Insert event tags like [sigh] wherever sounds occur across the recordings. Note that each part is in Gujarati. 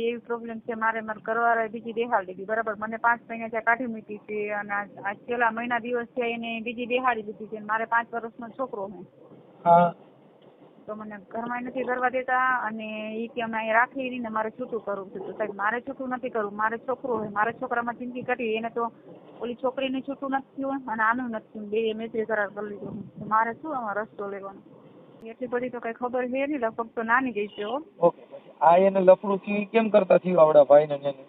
સાહેબ એવી પ્રોબ્લેમ છે મારે મારે ઘરવાળાએ બીજી બેહાડી દીધી બરાબર? મને પાંચ મહિના ત્યાં કાઢી મૂકી છે અને આજ આજ છેલ્લા મહિના દિવસ છે એને બીજી દેહાડી દીધી છે મારે પાંચ વર્ષનો છોકરો છે. તો મને ઘરમાં નથી કરવા દેતા અને એ કે અમે અહીં રાખી ને મારે છૂટું કરવું છે. તો સાહેબ મારે છૂટું નથી કરવું મારે છોકરો હોય મારા છોકરામાં જિંદગી કાઢી એને તો ઓલી છોકરીને છૂટું નથી થયું અને આનું નથી થયું. બે મેત્રી કરાર કરી લીધો. મારે શું આમાં રસ્તો લેવાનો? એટલી બધી તો કઈ ખબર છે નહીં લગભગ તો નાની ગઈ છે ઓકે આ એને લફડું થી કેમ કરતા થયું આવડા ભાઈ ને એને?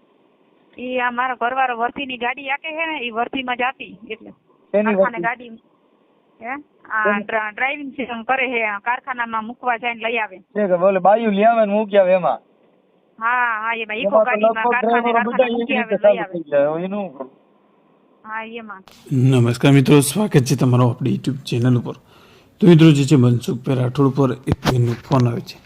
ઈ આ મારો ઘરવાળો વર્તીની ગાડી આકે છે ને ઈ વર્તી માં જાતી એટલે કારખાને ગાડી હે? આ ડ્રાઇવિંગ સિસ્ટમ કરે છે કારખાનામાં મૂકવા જાય ને લઈ આવે. છે કે બોલે બાયું લઈ આવે ને મૂકી આવે એમાં? હા હા એમાં ઇકો ગાડીમાં કારખાને મૂકી આવે લઈ આવે. એનું હા એમાં. નમસ્કાર મિત્રો સ્વાગત છે તમારો આપણી યુટ્યુબ ચેનલ ઉપર. તો મિત્રો જે છે મનસુખભાઈ રાઠોડ ઉપર એક બેનનો ફોન આવે છે.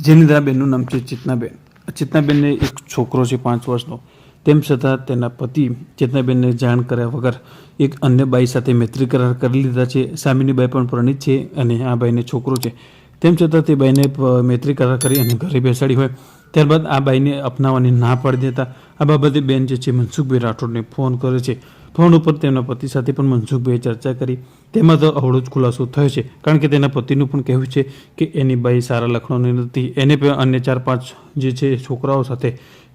જેની દ્વારા બેનનું નામ છે ચેતનાબેન. ચેતનાબેનને એક છોકરો છે પાંચ વર્ષનો. તેમ છતાં તેના પતિ ચેતનાબેનને જાણ કર્યા વગર એક અન્ય બાઈ સાથે મૈત્રી કરાર કરી લીધા છે. સામેની બાઈ પણ પ્રણિત છે અને આ બાઈને છોકરો છે. તેમ છતાં તે બાઈને મૈત્રી કરાર કરી અને ઘરે બેસાડી હોય. ત્યારબાદ આ બાઈને અપનાવવાની ના પાડી દેતા આ બાબતે બેન જે છે મનસુખભાઈ રાઠોડને ફોન કરે છે. ફોન ઉપર તેમના પતિ સાથે પણ મનસુખભાઈએ ચર્ચા કરી. તેમાં તો અવળો જ ખુલાસો થયો છે. કારણ કે તેના પતિનું પણ કહેવું છે કે એની બાઈ સારા લક્ષણોની નથી. એને પણ અન્ય ચાર પાંચ જે છે છોકરાઓ સાથે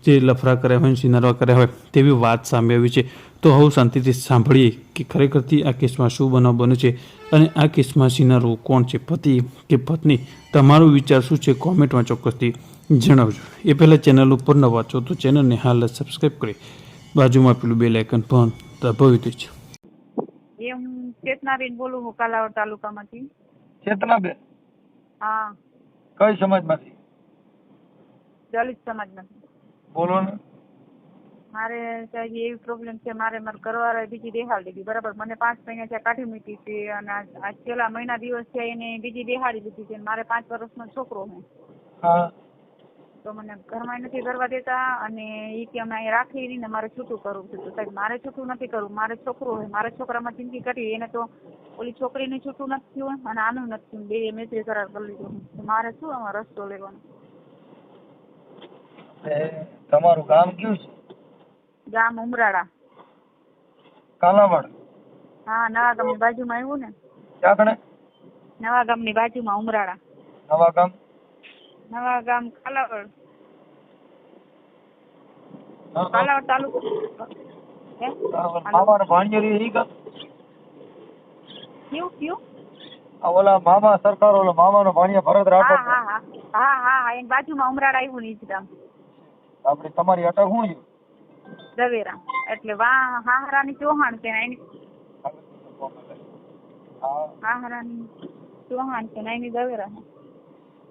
જે લફરા કર્યા હોય સિનારવા કર્યા હોય, તેવી વાત સામે આવી છે. તો હવે શાંતિથી સાંભળીએ કે ખરેખરથી આ કેસમાં શું બનાવ બન્યો છે અને આ કેસમાં સિનારો કોણ છે? પતિ કે પત્ની? તમારો વિચાર શું છે? કોમેન્ટમાં ચોક્કસથી જણાવજો. એ પહેલાં ચેનલ ઉપર ન વાંચો તો ચેનલને હાલ સબસ્ક્રાઈબ કરી બાજુમાં પેલું બે લાઇકન પણ દબાવી દેજો. એ હું ચેતનાબેન બોલું હું કાલાવડ તાલુકામાંથી. ચેતનાબેન? હા. કઈ સમાજમાંથી? દલિત સમાજમાંથી. બોલો ને. મારે સાહેબ એવી પ્રોબ્લેમ છે મારે મારા ઘરવાળાએ બીજી બેહાડી દીધી બરાબર? મને પાંચ મહિના ત્યાં કાઢી મૂકી છે અને આજ આજ છેલ્લા મહિના દિવસ છે એને બીજી બેહાડી દીધી છે મારે પાંચ વર્ષનો છોકરો છે. હા. તો મને ઘરમાં નથી કરવા દેતા અને એ કે અમે અહીં રાખી નહીં ને મારે છૂટું કરવું છે. તો સાહેબ મારે છૂટું નથી કરવું. મારે છોકરો હોય મારા છોકરામાં જિંદગી કરી એને તો ઓલી છોકરીને છૂટું નથી થયું અને આનું નથી થયું. બે મેત્રી કરાર કરી લીધો મારે શું આમાં રસ્તો લેવાનો? તમારું ગામ કયું છે? ગામ ઉમરાળા. કાલાવાડ. હા નવા ગામની બાજુમાં આવ્યું ને. ક્યાં કણે નવા ગામની બાજુમાં ઉમરાળા. નવા ગામ? નવા ગામ કાલાવડ. કાલાવડ તાલુકો. ઈ ગામ? કયું કયું? ઓલા મામા સરકાર ઓલા મામાનો ભાણિયા ભરત રાઠોડ. હા હા. હા હા હા. એની બાજુમાં ઉમરાળા આવ્યું ને ઈ ગામ. આપડી તમારી અટક શું છે? દવેરા એટલે વા હાહરાની ચૌહાણ છે ને એની. હાહરાની ચૌહાણ છે ને એની દવેરા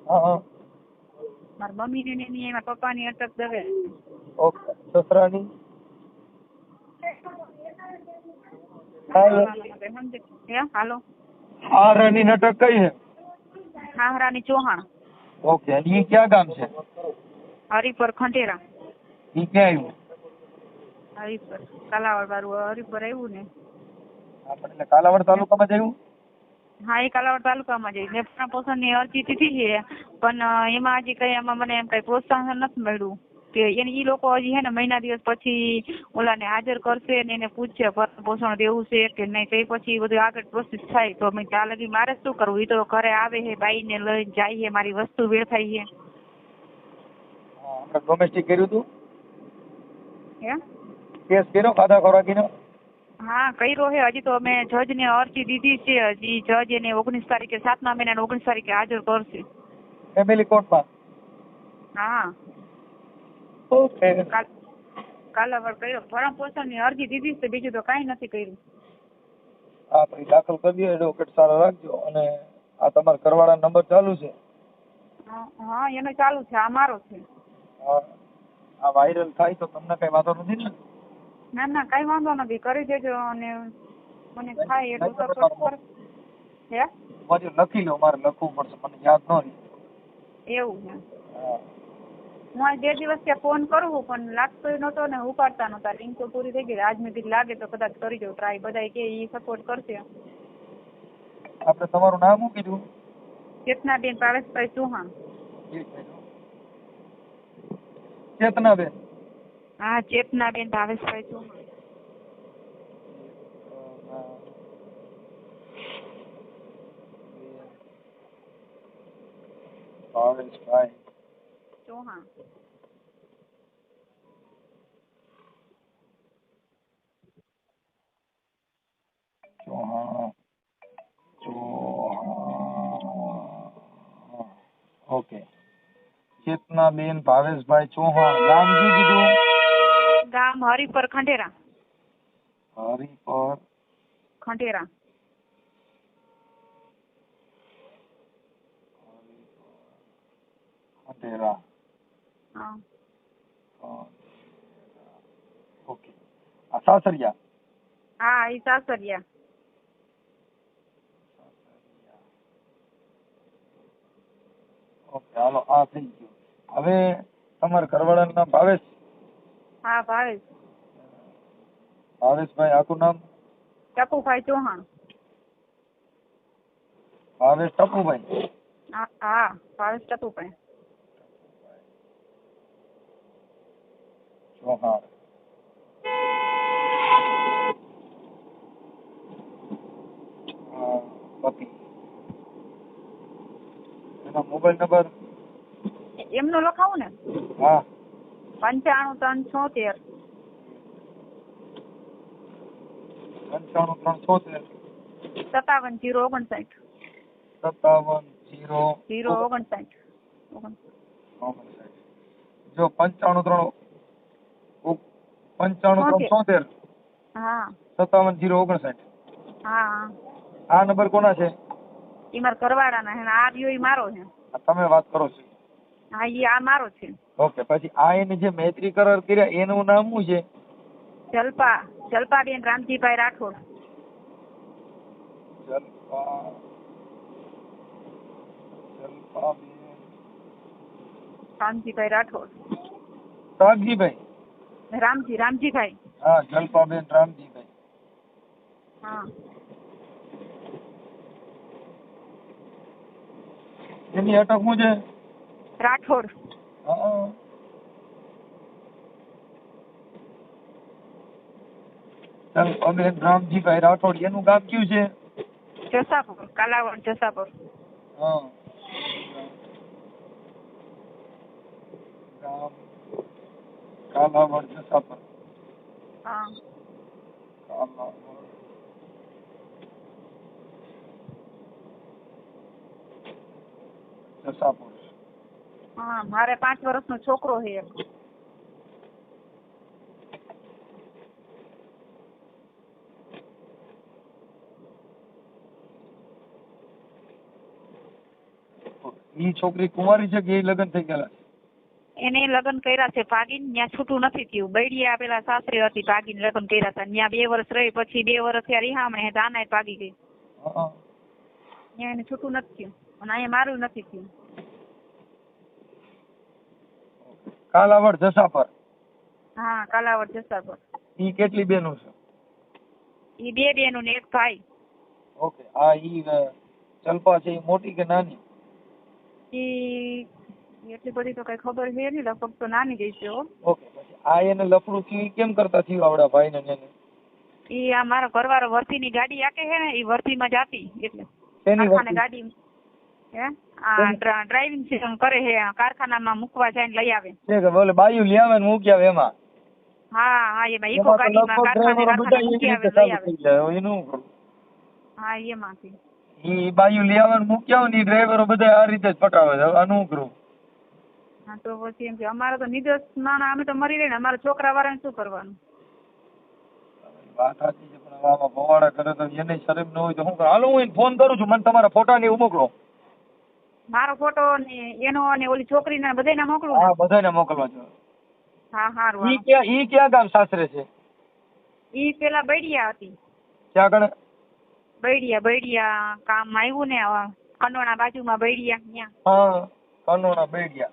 હા હા. મારા મમ્મી ને એની એમાં પપ્પાની અટક દવે. ઓકે. સસરાની? હાલો. હે હારાની નટક કઈ છે હાહરાની ચૌહાણ. ઓકે ઈ ક્યાં ગામ છે? હરિપર ખંડેરા. ઈ ક્યાં આવ્યું હરિપર. કાલાવડ વાળું હરિપર આવ્યું ને. આપણે એટલે કાલાવાડ તાલુકામાં જ આવ્યું હા એ કાલાવડ તાલુકામાં જઈ મેં પણ પોષણની અરજી દીધી છે. પણ એમાં હજી કઈ એમાં મને એમ કઈ પ્રોત્સાહન નથી મળ્યું કે એને ઈ લોકો હજી હે ને મહિના દિવસ પછી ઓલાને હાજર કરશે ને એને પૂછશે પોષણ દેવું છે કે નહીં તે પછી બધું આગળ પ્રોસેસ થાય. તો મેં ત્યાં લગી મારે શું કરવું? એ તો ઘરે આવે છે બાઈને લઈને જાય હે મારી વસ્તુ વેડફાઈ હે. હા, ડોમેસ્ટિક કર્યું હતું હે? કેસ કર્યો ખાધા ખોરાકીનો? હા કર્યો હે. હજી તો અમે જજને અરજી દીધી છે. હજી જજ એને ઓગણીસ તારીખે સાતમા મહિના ઓગણીસ તારીખે હાજર કરશે. ફેમિલી કોર્ટમાં હા. ઓકે કાલ અવર કર્યો. ભરણ પોષણની અરજી દીધી છે બીજું તો કાંઈ નથી કર્યું. હા ભાઈ દાખલ કરી દો એડવોકેટ સારા રાખજો. અને આ તમારા ઘરવાળા નંબર ચાલુ છે? હા, હા એનો ચાલુ છે આ મારો છે. આ વાયરલ થાય તો તમને કઈ વાંધો નથી ને? ના ના કઈ વાંધો નથી. કરી દેજો અને મને થાય એટલું સપોર્ટ કર હે? મારે લખી લો મારે લખવું પડશે. મને યાદ ન રહે. એવું છે. હું આજ બે દિવસ ત્યાં ફોન કરું પણ લાગતો નહોતો ને ઉપાડતા નહોતા. લિંક તો પૂરી થઈ ગઈ આજ મેં લાગે તો કદાચ કરી દઉં ટ્રાય બધાય કે એ સપોર્ટ કરશે. આપણે તમારું નામ શું કીધું? ચેતનાબેન પારસભાઈ ચૌહાણ. ચેતનાબેન. હા ચેતનાબેન ભાવેશભાઈ ચૌહાણ. ભાવેશભાઈ ચૌહાણ ચૌહાણ ચૌહાણ ઓકે ચેતનાબેન ભાવેશભાઈ ચૌહાણ ગામ શું કીધું ગામ હરિપર ખંડેરા હરિપર ખંડેરા ખંડેરા હા ઓકે આ સાસરિયા હા એ સાસરિયા ઓકે હાલો આ થઈ ગયું હવે તમારા ઘરવાળાનું નામ ભાવેશ હા ભાવેશ ભાવેશભાઈ આખું નામ ટપુભાઈ ચૌહાણ ભાવેશ ટપુભાઈ હા હા ભાવેશ ટપુભાઈ હા, પતિ એનો મોબાઈલ નંબર એમનું લખાવું ને. હા. પંચાણું ત્રણ છોતેર. પંચાણું ત્રણ છોતેર. સત્તાવન જીરો ઓગણસાઠ. સત્તાવન જીરો જીરો ઓગણસાઠ. ઓગણ જો પંચાણું ત્રણ પંચાણું ચોતેર હા. સત્તાવન જીરો ઓગણસાઠ. હા. આ નંબર કોના છે? એ મારા કરવાડાના છે આ રહ્યો ઈ મારો છે. તમે વાત કરો છો. હા ઈ આ મારો છે. ઓકે પછી આ એને જે મૈત્રી કરાર કર્યા એનું નામ શું છે? જલપા જલપાબેન રામજીભાઈ રાઠોડ. જલપા જલપાબેન. રામજીભાઈ રાઠોડ. રાગજીભાઈ રામજી રામજીભાઈ. હા જલપાબેન રામજીભાઈ. હા. એની અટક શું છે? રાઠોડ. હા. જલપાબેન રામજીભાઈ રાઠોડ એનું ગામ કયું છે? જસાપુર કાલાવડ જસાપુર. હા. ગામ કાલાવડ જસાપર હા કાલાવડ જસાપુર હા મારે પાંચ વર્ષનો છોકરો છે. ઈ છોકરી કુંવારી છે કે એ લગ્ન થઈ ગયેલા છે? એને લગ્ન કર્યા છે ભાગીને ત્યાં છૂટું નથી થયું. બૈડિયા પેલા સાસરી હતી ભાગીને લગ્ન કર્યા હતા. ત્યાં બે વર્ષ રહી પછી બે વર્ષ થયા રીહામણે આના ભાગી ગઈ. ત્યાં એને છૂટું નથી થયું. અને અહીંયા મારું નથી થયું. કાલાવડ જસાપર. હા કાલાવડ જસાપુર. ઈ કેટલી બેનો છે? ઈ બે બેનું ને એક ભાઈ. ઓકે આ ઈ અ, છે ઈ મોટી કે નાની? ઈ એટલી બધી તો કઈ ખબર છે નહીં લગભગ તો નાની ગઈ છે ઓકે આ એને લફડું થયું કેમ કરતા થયું આવડા ભાઈ ને એને? ઈ આ મારો ઘરવાળો વર્તીની ગાડી આકે છે ને ઈ વર્તીમાં જાતી એટલે કારખાને ગાડી હે? આ ડ્રા- ડ્રાઇવિંગ સિસ્ટમ કરે છે કારખાનામાં મૂકવા જાય ને લઈ આવે. છે કે બોલે બાયું લઈ આવે ને મૂકી આવે એમાં? હા હા એમાં તો ગાડીમાં કારખાને કારખાને મૂકી આવે લઈ આવે. એનું હા એમાંથી. ઈ બાયું લઈ આવે ને મૂકી આવે ને ડ્રાઈવરો બધા આ રીતે જ પટાવે છે કરું હા તો પછી એમ કે અમારે તો નિર્દોષ નાના અમે તો મરી રહે ને અમારા છોકરા વાળાને શું કરવાનું? વાત સાચી છે પણ આમાં ભવાડા કરે તો એને શરમ ન હોય તો હું હાલો હું ફોન કરું છું મને તમારા ફોટા ને મોકલો. મારો ફોટો ને એનો અને ઓલી છોકરીના બધાયના મોકલું હા ને બધાને મોકલવા છે. હા હારું ઈ ક્યાં ઈ ક્યાં ગામ સાસરે છે? ઈ પેલા બૈડિયા હતી. ક્યાં આગળ બૈડિયા બૈડિયા કામ આવ્યું ને કનોણા બાજુમાં બૈડિયા ત્યાં હા કનોણા બેડિયા.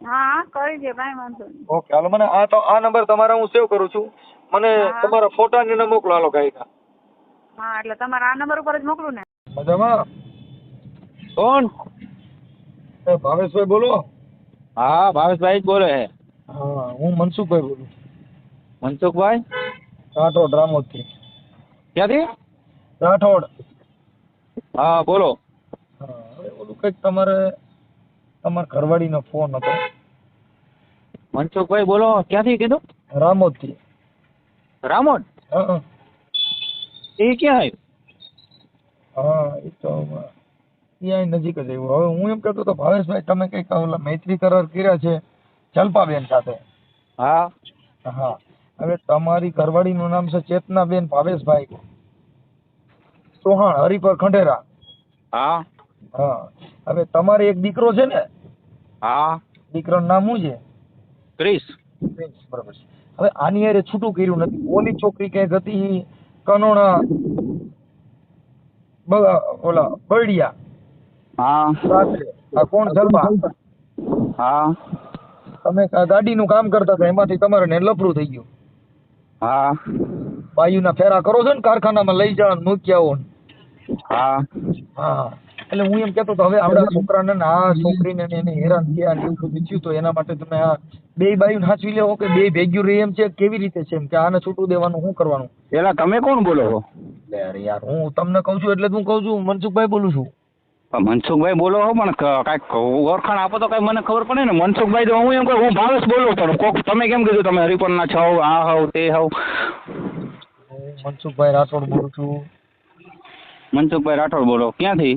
હા હા કરી વાંધો નહીં. ઓકે હાલો મને આ તો આ નંબર તમારા હું સેવ કરું છું. મને તમારા ફોટા ને એને મોકલો હાલો ગાયકા હા એટલે તમારા આ નંબર ઉપર જ મોકલું ને? મજામાં? કોણ? એ ભાવેશભાઈ બોલો. હા ભાવેશભાઈ જ બોલે છે. હા હું મનસુખભાઈ બોલું. મનસુખભાઈ? રાઠોડ રામોદથી. ક્યાંથી? રાઠોડ. હા બોલો. હા ઓલું કંઈક તમારે તમારા ઘરવાળીનો ફોન હતો. મનસુખભાઈ બોલો ક્યાંથી કીધું? રામોદથી. રામોદ? હા. એ ક્યાં આવ્યું? હા એ તો ત્યાં નજીક જ આવ્યું. હવે હું એમ કહેતો હતો ભાવેશભાઈ તમે કંઈક ઓલા મૈત્રી કરાર કર્યા છે જલ્પાબેન સાથે. હા. હા. હવે તમારી ઘરવાળીનું નામ છે ચેતનાબેન ભાવેશભાઈ. ચૌહાણ હરિપર ખંડેરા. હા. હા. હવે તમારે એક દીકરો છે ને હા. દીકરાનું નામ શું છે? ક્રિસ પ્રિન્સ, બરાબર છે. હવે આની હારે છૂટું કર્યું નથી. ઓલી છોકરી ક્યાંક હતી? કનોણા ઓલા બરડિયા હા. સાસરે આ કોણ? જલબા હા. તમે ગાડીનું કામ કરતા હતા એમાંથી તમારે ને લફરું થઈ ગયું. હા. બાયુના ફેરા કરો છો ને કારખાનામાં લઈ જાઓ મૂક્યા મૂકી હા. હા. એટલે હું એમ કહેતો હતો હવે આપણા છોકરાને આ છોકરીને એને હેરાન થયા એવું બધું થયું તો એના માટે તમે આ બે બાયું હાચવી લેવો કે બે ભેગ્યું રહી એમ છે? કેવી રીતે છે એમ? કે આને છૂટું દેવાનું શું કરવાનું? પેલા તમે કોણ બોલો છો? એટલે અરે યાર હું તમને કહું છું એટલે હું કહું છું મનસુખભાઈ બોલું છું. મનસુખભાઈ બોલો હો પણ કાંઈક ઓળખાણ આપો તો કઈ મને ખબર પડે ને. મનસુખભાઈ તો હું એમ કહું હું ભાવેશ બોલું પણ કોક તમે કેમ કીધું? તમે હરિપરના છો આ હોવ તે હોવ. મનસુખભાઈ રાઠોડ બોલું છું. મનસુખભાઈ રાઠોડ બોલો. ક્યાંથી?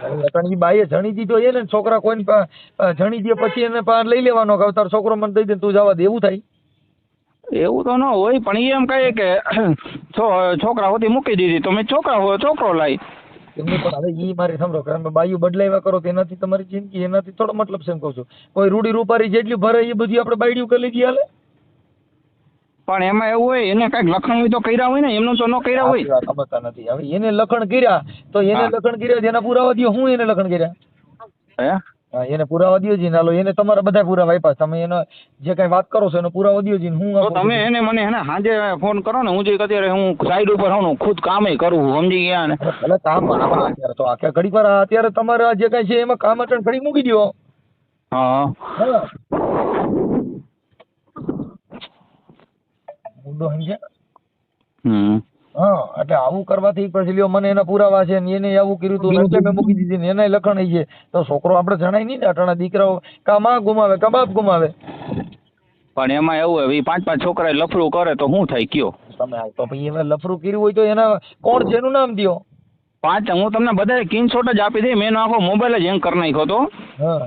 કારણ કે બાઈએ જણી દીધો એને છોકરા કોઈને જણી દે પછી એને પાર લઈ લેવાનો કે તારો છોકરો મને દઈ દે તું જવા દે. એવું થાય? એવું તો ન હોય પણ એ એમ કહે કે [clears throat] છોકરા હોતી મૂકી દીધી. તો મેં છોકરા હોય છોકરો લાવી એમને પણ હવે ઈ મારી સમજો કારણ કે બાયું બદલાવ્યા કરો તો એનાથી તમારી જિંદગી એનાથી થોડો મતલબ છે એમ કહું છું. કોઈ રૂડી રૂપારી જેટલી ભરે એ બધી આપણે બાયડ્યું કરી લીધી હાલે. પણ એમાં એવું હોય એને કંઈક લખણ હોય તો કર્યા હોય ને એમનું તો ન કર્યા હોય. સમજતા નથી. હવે એને લખણ કર્યા તો એને. લખણ કર્યા જેના એના પુરાવા દ્યો હું એને લખણ કર્યા? હે? એને પુરાવા દ્યો જી નાલો એને તમારા બધા પુરાવા આપ્યા. તમે એનો જે કઈ વાત કરો છો એનો પુરાવા દ્યો જી હું તો તમે એને મને હે સાંજે ફોન કરો ને હું જે અત્યારે હું સાઈડ ઉપર હું ખુદ કામે કરું સમજી ગયા ને. એટલે કામ અત્યારે તો આખા ઘડી પર અત્યારે તમારે જે કઈ છે એમાં કામ અટણ ઘડી મૂકી દો હા. મુદ્દો સમજ્યા? હા એટલે આવું કરવાથી પછી લ્યો મને એના પુરાવા છે ને એને આવું કર્યું હતું એટલે મેં મૂકી દીધી ને એનાય લખણ છે. તો છોકરો આપણે જણાય નહીં ને અટાણા દીકરાઓ કા માં ગુમાવે કા બાપ ગુમાવે. પણ એમાં એવું હોય પાંચ પાંચ છોકરા લફરું કરે તો શું થાય કયો? તમે તો ભાઈ એમાં લફરું કર્યું હોય તો એના કોણ છે એનું નામ દ્યો? પાંચ હું તમને બધાય સ્ક્રીનશોટ જ આપી દઈ મેં આખો મોબાઈલ જ હેંગ કરી નાખ્યો હતો હા.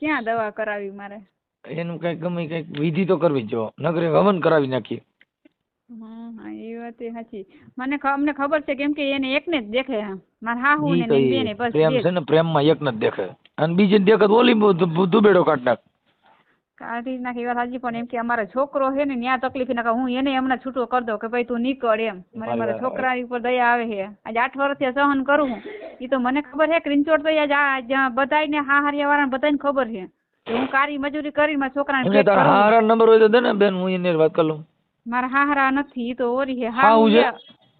ક્યાં દવા કરાવી મારે? એનું કંઈક ગમે કંઈક વિધિ તો કરવી જ જો નગરે હવન કરાવી નાખીએ. હા એ વાત એ સાચી. મને અમને ખબર છે કેમ કે એને એકને જ દેખે હા મારા હાહુ ને બેને બસ પ્રેમ છે ને પ્રેમમાં એક ને જ દેખે. અને બીજી દેખત ઓલી દુબેડો કાઢ નાખ. કાઢી નાખી. વાત સાચી પણ એમ કે અમારો છોકરો છે ને ત્યાં તકલીફ ના હું એને હમણાં છૂટો કરી દઉં કે ભાઈ તું નીકળ એમ. મને મારા છોકરા ઉપર દયા આવે છે. આજે આઠ વર્ષથી સહન કરું હું. એ તો મને ખબર છે ક્રિંચોડ તો આજ જ્યાં બધાયને હા હારિયા વાળાને બધાને ખબર છે. કે હું કારી મજૂરી કરીને મારા છોકરાને એમને તારા હારા નંબર હોય તો દે ને બેન હું એને વાત કરી. લઉં મારા હારા નથી એ તો ઓરી છે. હા હું છે?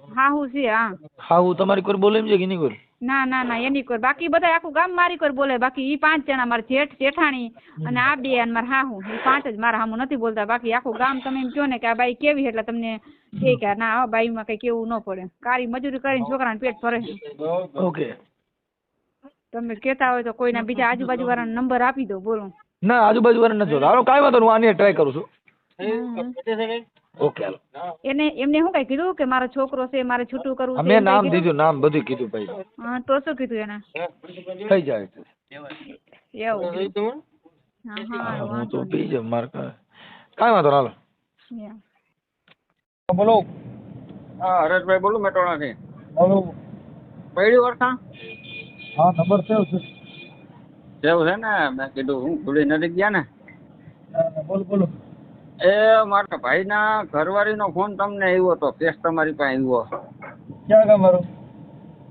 હા હું છે હા. હા હું તમારી કોઈ બોલે એમ છે કે નહીં કોઈ? ના ના ના એની કોર બાકી બધા આખું ગામ મારી કોર બોલે. બાકી ઈ પાંચ જણા મારા જેઠ જેઠાણી અને આ બે અને મારા હાહુ. ઈ પાંચ જ મારા હામું નથી બોલતા. બાકી આખું ગામ તમે એમ કહો ને કે આ બાઈ કેવી એટલે તમને કે કે ના આ બાઈમાં કઈ કેવું ન પડે. કારી મજૂરી કરીને છોકરાને પેટ ભરે ઓકે. તમે કહેતા હોય તો કોઈના બીજા આજુબાજુ વાળાનો નંબર આપી દો બોલો. ના આજુબાજુ વાળા નથી હાલો કાંઈ વાંધો હું આની ટ્રાય કરું છું. Okay hello. એને એમને શું કઈ કીધું કે મારો છોકરો છે મારે છૂટું કરવું છે મેં નામ દીધું નામ બધું કીધું ભાઈ. હા તો શું કીધું એને? થઈ જાય એવું. હા હા હું તો જાઉં મારે કાંઈ કાંઈ વાંધો હાલો. બોલો. હા હરેશભાઈ બોલું મેટોણાથી બોલો. પહેલી વર્ષા હા નંબર સેવ છે જેવું છે ને મેં કીધું હું ભૂલી નથી ગયા ને. બોલો બોલો. એ મારા ભાઈના ઘરવાળીનો ફોન તમને આવ્યો હતો કેસ તમારી પાસે આવ્યો. ક્યાં ગામ મારો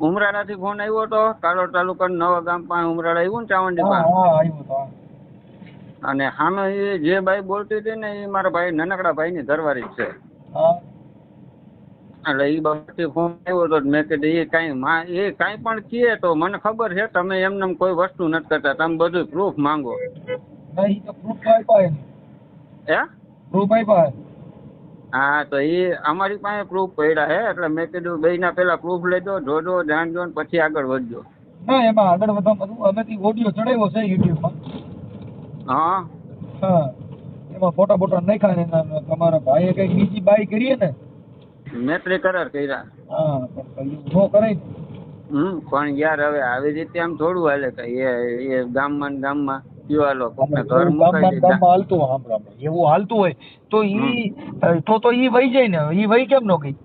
ઉમરાળાથી ફોન આવ્યો હતો કાલોડ તાલુકા નવા ગામ પાસે ઉમરાળા આવ્યું ને ચાવંડી પાસે. અને સામે એ જે ભાઈ બોલતી હતી ને એ મારા ભાઈ નાનકડા ભાઈની ઘરવાળી છે. એટલે એ બાબતે ફોન આવ્યો હતો મેં કીધું એ કાંઈ માં એ કાંઈ પણ કીએ તો મને ખબર છે તમે એમને કોઈ વસ્તુ નથી કરતા તમે બધું પ્રૂફ માંગો. હે? પ્રૂફ આપ્યા હા? તો એ અમારી પાસે પ્રૂફ પડ્યા હે એટલે મેં કીધું બેયના પેલા પ્રૂફ લેજો જોજો જાણજો ને પછી આગળ વધજો. ના એમાં આગળ વધવા બધું અમેથી ઓડિયો ચડાવ્યો છે યુટ્યુબમાં હા. હા એમાં ફોટા ફોટા નાખ્યા ને તમારા ભાઈએ કઈ બીજી બાઈ કરીએ ને? મેત્રી કરાર કર્યા. હા પણ કરાય હમ પણ યાર હવે આવી રીતે આમ થોડું હાલે કઈ એ એ ગામમાં ને ગામમાં. હાલો કોકને ઘર મુકાઈ ગામમાં ને દીધા. ગામમાં હાલતું હોય, એવું હાલતું હોય તો ઈ તો તો ઈ વહી જાય ને. ઈ વહી કેમ ન ગઈ?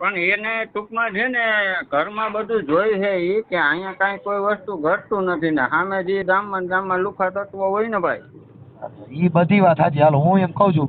પણ એને ટૂંકમાં છે ને ઘરમાં બધું જોઈ છે એ કે અહીંયા કાંઈ કોઈ વસ્તુ ઘટતું નથી ને. સામે જે ગામમાં ગામમાં લુખા તત્વો હોય ને ભાઈ. ઈ બધી વાત સાચી હાલો હું એમ કહું છું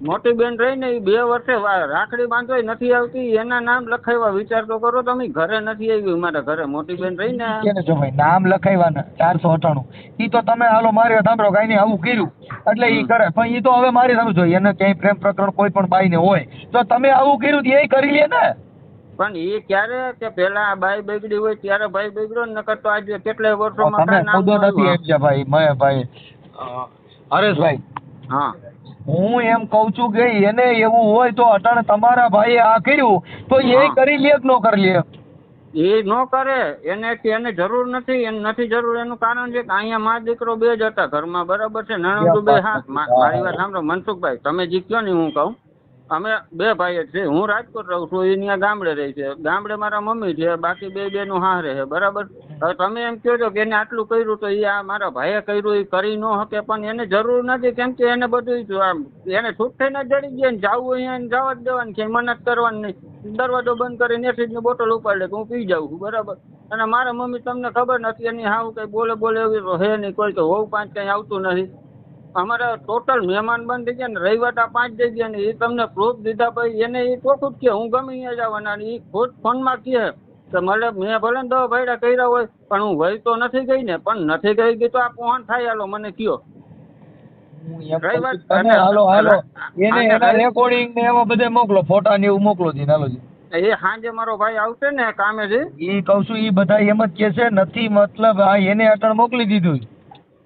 મોટી બેન રહી ને એ બે વર્ષે રાખડી બાંધવાય નથી આવતી એના નામ લખાવ્યા વિચાર તો કરો તમે ઘરે નથી આવી મારા ઘરે. મોટી બેન રહી ને જો ભાઈ નામ લખાવ્યા ચારસો અઠાણું. ઈ તો તમે હાલો મારી સાંભળો કઈ નહીં આવું કર્યું. એટલે ઈ કરે. પણ ઈ તો હવે મારી સામે જોઈએ. એને ક્યાંય પ્રેમ પ્રકરણ કોઈ પણ બાઈને હોય તો તમે આવું કર્યું એ કરી લે ને. પણ એ ક્યારે કે પેલા બાઈ બગડી હોય ત્યારે ભાઈ બગડ્યો ને નકર તો આજે કેટલાય વર્ષોમાં તમે ખુદો નથી એમ છે ભાઈ મેં ભાઈ હરેશભાઈ. હા. હું એમ કઉ છું કે એને એવું હોય તો અટણ તમારા ભાઈએ આ કર્યું તો એ કરી લે કે ન કરી લે? એ ન કરે. એને કે એને જરૂર નથી એને નથી જરૂર. એનું કારણ છે કે અહીંયા મા દીકરો બે જ હતા ઘરમાં. બરાબર છે? નણંદુ બે હા. મારી વાત સાંભળો. મનસુખભાઈ તમે જે કયો ને હું કહું. અમે બે ભાઈ જ છે હું રાજકોટ રહું છું એ ત્યાં ગામડે રહે છે. ગામડે મારા મમ્મી છે, બાકી બે બેનું હારે છે. બરાબર? હવે તમે એમ કહો છો કે એને આટલું કર્યું તો એ આ મારા ભાઈએ કર્યું એ કરી ન શકે, પણ એને જરૂર નથી, કેમ કે એને બધું આમ, એને છૂટ થઈને જડી ગયા ને અહીંયા જવા જ દેવાની છે મનત કરવાની નહીં. દરવાજો બંધ કરીને એસિડની બોટલ ઉપાડી કે હું પી જાઉં છું, બરાબર? અને મારા મમ્મી તમને ખબર નથી, એની હાવ કઈ બોલે બોલે એવી હે નહીં, કોઈ તો હોવ પાંચ કઈ આવતું નથી. અમારે ટોટલ મહેમાન બંધ થઈ ગયા ને રવિવાટા પાંચ થઈ ગયા ને એ તમને પ્રૂફ દીધા ભાઈ એને એ ચોખ્ખું જ કે હું ગમે અહીંયા જવાના અને એ ખુદ ફોનમાં કહે કે મને મેં ભલે ને દવા ભાઈડા કર્યા હોય પણ હું વહી તો નથી ગઈ ને પણ નથી ગઈ ગઈ તો આ કોણ થાય હાલો મને કયો. હાલો હાલો. એને રેકોર્ડિંગ ને એમાં બધે મોકલો ફોટા ને એવું મોકલો જી હાલો જી. એ સાંજે મારો ભાઈ આવશે ને કામેથી ઈ કહું છું એ બધા એમ જ કે છે નથી મતલબ આ એને અટણ મોકલી દીધું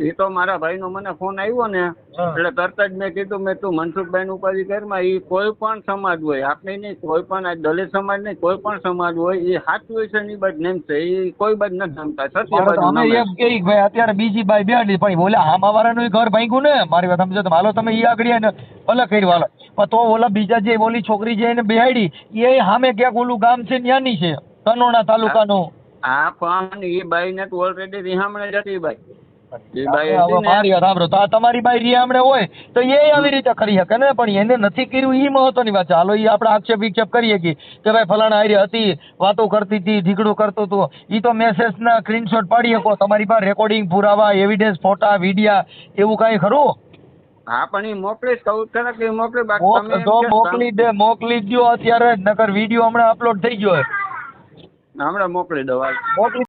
એ તો મારા ભાઈનો મને ફોન આવ્યો ને એટલે તરત જ મેં કીધું મેં તું મનસુખભાઈ ઉપાધિ કરમાં એ કોઈ પણ સમાજ હોય આપણે નહીં કોઈ પણ આ દલિત સમાજ નહીં કોઈ પણ સમાજ હોય એ સાચું હોય છે ને એ નેમ છે એ કોઈ બાજુ નથી નમતા સત્ય મારે અમે એમ કે ભાઈ અત્યારે બીજી બાઈ બેઠી પણ ઓલા હામા વાળાનું ઘર ભાંગ્યું ને મારી વાત સમજો હાલો તમે એ આગળ ને ભલે કરી વાલો પણ તો ઓલા બીજા જે ઓલી છોકરી જે એને બેહાડી એ સામે ક્યાંક ઓલું ગામ છે ત્યાંની છે કનોણા તાલુકાનું. આ પણ એ બાઈ ને તો ઓલરેડી રિહામણે જતી બાઈ. ને મારી વાત સાંભળો તો આ તમારી બાઈ રિયામણે હોય તો એ આવી રીતે કરી શકે. ને પણ એને નથી કર્યું એ મહત્વની વાત છે. હાલો એ આપણે આક્ષેપ વિક્ષેપ કરીએ કે કે ભાઈ ફલાણા આર્ય હતી વાતો કરતી હતી ઢીકડું કરતો હતો. એ તો મેસેજના સ્ક્રીનશોટ પાડી શકો. તમારી પાસે રેકોર્ડિંગ પુરાવા એવિડન્સ ફોટા વિડિયા એવું કાંઈ ખરું? હા પણ એ મોકલીશ કહું ખરા કે મોકલી બાકી તો દે મોકલી જ અત્યારે નકર વીડિયો હમણાં અપલોડ થઈ ગયો હમણાં મોકલી દો મોકલી